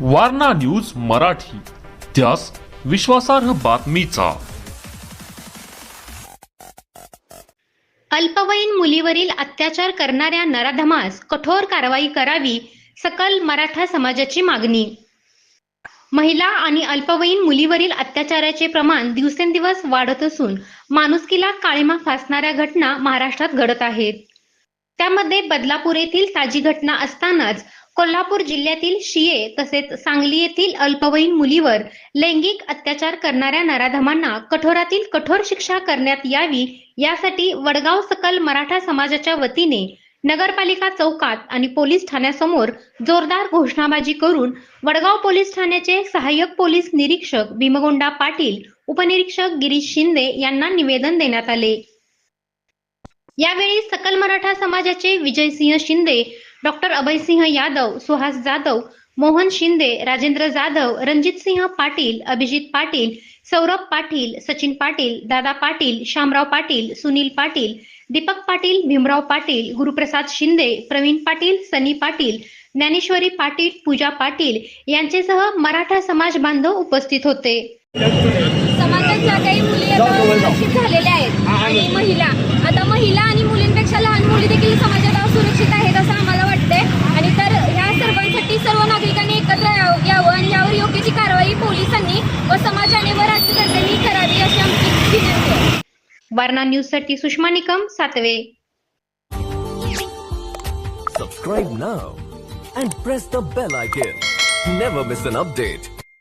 Warna news Marathi. त्यास विश्वासार्ह बातमीचा. अल्पवयीन मुलीवरील अत्याचार करणाऱ्या नराधमास कठोर कारवाई करावी सकल मराठा समाजाची मागणी. महिला आणि अल्पवयीन मुलीवरील अत्याचाराचे प्रमाण दिवसेंदिवस वाढत असून माणुसकीला काळीमा फासणाऱ्या घटना महाराष्ट्रात घडत आहेत. त्यामध्ये बदलापूर येथील ताजी घटना असतानाच कोल्हापूर जिल्ह्यातील शिये तसेच सांगली येथील अल्पवयीन मुलीवर लैंगिक अत्याचार करणाऱ्या नराधमांना कठोरातील कठोर शिक्षा करण्यात यावी यासाठी वडगाव सकल मराठा समाजाच्या वतीने नगरपालिका चौकात आणि पोलीस ठाण्यासमोर जोरदार घोषणाबाजी करून वडगाव पोलीस ठाण्याचे सहाय्यक पोलीस निरीक्षक भीमगोंडा पाटील उपनिरीक्षक गिरीश शिंदे यांना निवेदन देण्यात आले. यावेळी सकल मराठा समाजाचे विजयसिंह शिंदे डॉक्टर अभयसिंह यादव सुहास जाधव मोहन शिंदे राजेंद्र जाधव रणजितसिंह पाटील अभिजित पाटील सौरभ पाटील सचिन पाटील दादा पाटील शामराव पाटील सुनील पाटील दीपक पाटील भीमराव पाटील गुरुप्रसाद शिंदे प्रवीण पाटील सनी पाटील ज्ञानेश्वरी पाटील पूजा पाटील यांचेसह मराठा समाज बांधव उपस्थित होते. समाजाच्या काही मुली झालेल्या आहेत. आणि महिला. आता महिला आणि मुलींपेक्षा लहान मुली देखील समाजात असुरक्षित आहेत असं यावं आणि यावर योग्य ती कारवाई पोलिसांनी व समाजाने व राज्यकर्त्यांनी करावी अशी आमची विनंती आहे वारणा न्यूजसाठी सुषमा निकम सातवे Subscribe now and press the bell icon. Never miss an update.